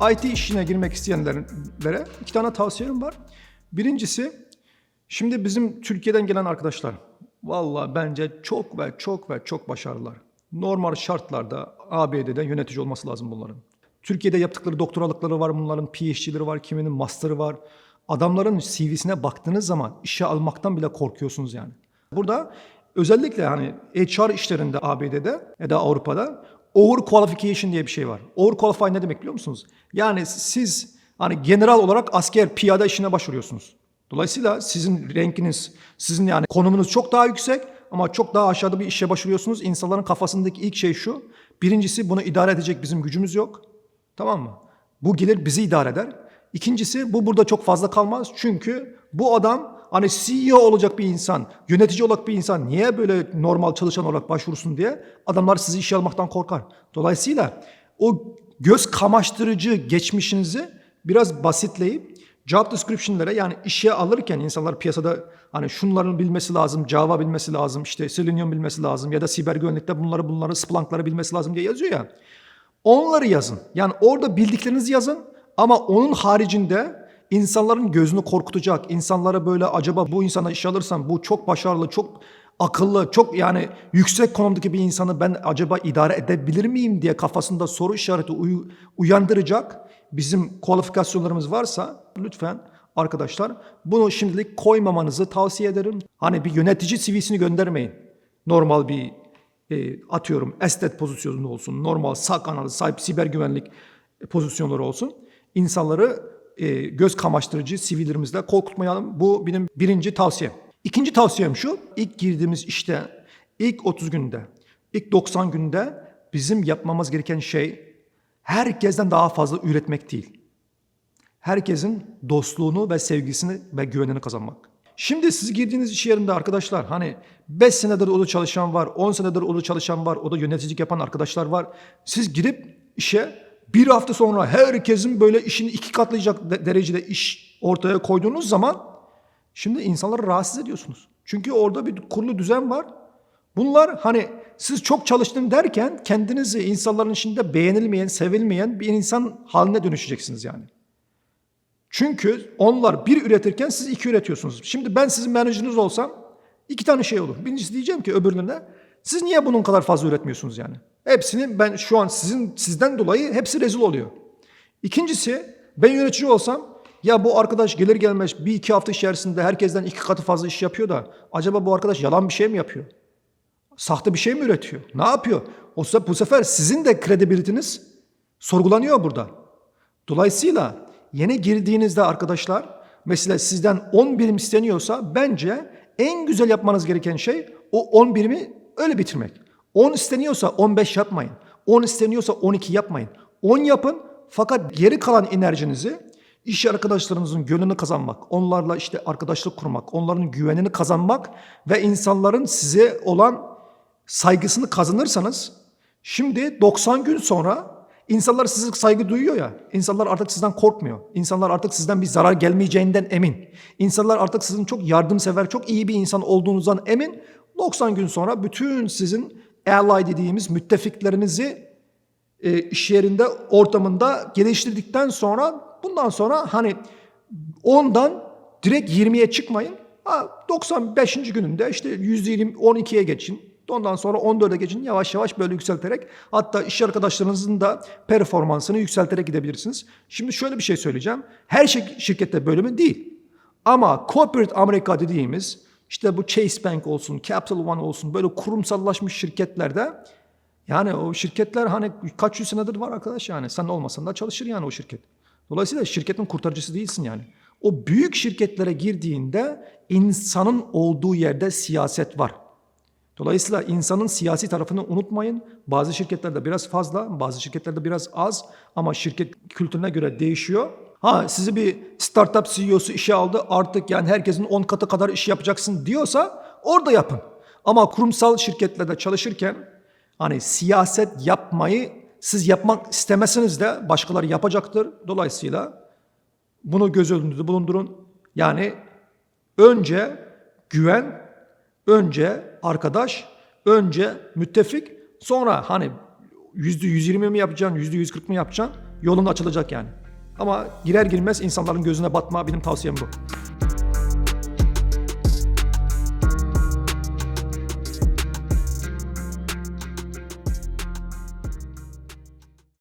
IT işine girmek isteyenlere iki tane tavsiyem var. Birincisi, şimdi bizim Türkiye'den gelen arkadaşlar, vallahi bence çok ve çok ve çok başarılılar. Normal şartlarda ABD'de yönetici olması lazım bunların. Türkiye'de yaptıkları doktoralıkları var bunların, PhD'leri var, kiminin master'ı var. Adamların CV'sine baktığınız zaman işe almaktan bile korkuyorsunuz yani. Burada özellikle hani HR işlerinde ABD'de ya da Avrupa'da overqualification diye bir şey var. Overqualify ne demek biliyor musunuz? Yani siz hani general olarak asker piyade işine başvuruyorsunuz. Dolayısıyla sizin renkiniz, sizin yani konumunuz çok daha yüksek ama çok daha aşağıda bir işe başvuruyorsunuz. İnsanların kafasındaki ilk şey şu. Birincisi bunu idare edecek bizim gücümüz yok. Tamam mı? Bu gelir bizi idare eder. İkincisi bu burada çok fazla kalmaz. Çünkü bu adam hani CEO olacak bir insan, yönetici olacak bir insan niye böyle normal çalışan olarak başvursun diye adamlar sizi işe almaktan korkar. Dolayısıyla o göz kamaştırıcı geçmişinizi biraz basitleyip job description'lere yani işe alırken insanlar piyasada hani şunların bilmesi lazım, Java bilmesi lazım, işte Selenium bilmesi lazım ya da siber güvenlikte bunları bunları Splunk'ları bilmesi lazım diye yazıyor ya. Onları yazın. Yani orada bildiklerinizi yazın ama onun haricinde insanların gözünü korkutacak, insanlara böyle acaba bu insana iş alırsam bu çok başarılı, çok akıllı, çok yani yüksek konumdaki bir insanı ben acaba idare edebilir miyim diye kafasında soru işareti uy- uyandıracak bizim kualifikasyonlarımız varsa lütfen arkadaşlar bunu şimdilik koymamanızı tavsiye ederim. Hani bir yönetici CV'sini göndermeyin. Normal bir e, atıyorum estet pozisyonunda olsun, normal SAK analiz, sahip siber güvenlik pozisyonları olsun. İnsanları e, göz kamaştırıcı CV'lerimizle korkutmayalım. Bu benim birinci tavsiyem. İkinci tavsiyem şu, ilk girdiğimiz işte ilk 30 günde, ilk 90 günde bizim yapmamız gereken şey herkesten daha fazla üretmek değil. Herkesin dostluğunu ve sevgisini ve güvenini kazanmak. Şimdi siz girdiğiniz iş yerinde arkadaşlar hani 5 senedir orada çalışan var, 10 senedir orada çalışan var, o da yöneticilik yapan arkadaşlar var. Siz girip işe bir hafta sonra herkesin böyle işini iki katlayacak de- derecede iş ortaya koyduğunuz zaman şimdi insanları rahatsız ediyorsunuz. Çünkü orada bir kurulu düzen var. Bunlar hani siz çok çalıştım derken kendinizi insanların içinde beğenilmeyen, sevilmeyen bir insan haline dönüşeceksiniz yani. Çünkü onlar bir üretirken siz iki üretiyorsunuz. Şimdi ben sizin menajeriniz olsam iki tane şey olur. Birincisi diyeceğim ki öbürlerine siz niye bunun kadar fazla üretmiyorsunuz yani? Hepsini ben şu an sizin sizden dolayı hepsi rezil oluyor. İkincisi ben yönetici olsam ya bu arkadaş gelir gelmez bir iki hafta içerisinde herkesten iki katı fazla iş yapıyor da acaba bu arkadaş yalan bir şey mi yapıyor? Sahte bir şey mi üretiyor? Ne yapıyor? O bu sefer sizin de kredibilitiniz sorgulanıyor burada. Dolayısıyla yeni girdiğinizde arkadaşlar mesela sizden 10 birim isteniyorsa bence en güzel yapmanız gereken şey o 10 birimi öyle bitirmek. 10 isteniyorsa 15 yapmayın. 10 isteniyorsa 12 yapmayın. 10 yapın fakat geri kalan enerjinizi iş arkadaşlarınızın gönlünü kazanmak, onlarla işte arkadaşlık kurmak, onların güvenini kazanmak ve insanların size olan saygısını kazanırsanız şimdi 90 gün sonra insanlar size saygı duyuyor ya. insanlar artık sizden korkmuyor. İnsanlar artık sizden bir zarar gelmeyeceğinden emin. İnsanlar artık sizin çok yardımsever, çok iyi bir insan olduğunuzdan emin. 90 gün sonra bütün sizin ally dediğimiz müttefiklerinizi e, iş yerinde ortamında geliştirdikten sonra bundan sonra hani ondan direkt 20'ye çıkmayın. Ha, 95. gününde işte %20 12'ye geçin. Ondan sonra 14'e geçin yavaş yavaş böyle yükselterek hatta iş arkadaşlarınızın da performansını yükselterek gidebilirsiniz. Şimdi şöyle bir şey söyleyeceğim. Her şey şirkette bölümü değil. Ama corporate Amerika dediğimiz işte bu Chase Bank olsun, Capital One olsun böyle kurumsallaşmış şirketlerde yani o şirketler hani kaç yüz senedir var arkadaş yani. Sen olmasan da çalışır yani o şirket. Dolayısıyla şirketin kurtarıcısı değilsin yani. O büyük şirketlere girdiğinde insanın olduğu yerde siyaset var. Dolayısıyla insanın siyasi tarafını unutmayın. Bazı şirketlerde biraz fazla, bazı şirketlerde biraz az ama şirket kültürüne göre değişiyor. Ha sizi bir startup CEO'su işe aldı artık yani herkesin 10 katı kadar iş yapacaksın diyorsa orada yapın. Ama kurumsal şirketlerde çalışırken hani siyaset yapmayı siz yapmak istemesiniz de başkaları yapacaktır. Dolayısıyla bunu göz önünde bulundurun. Yani önce güven, önce arkadaş, önce müttefik, sonra hani yüzde 120 mi yapacaksın, yüzde 140 mı yapacaksın? Yolun açılacak yani. Ama girer girmez insanların gözüne batma benim tavsiyem bu.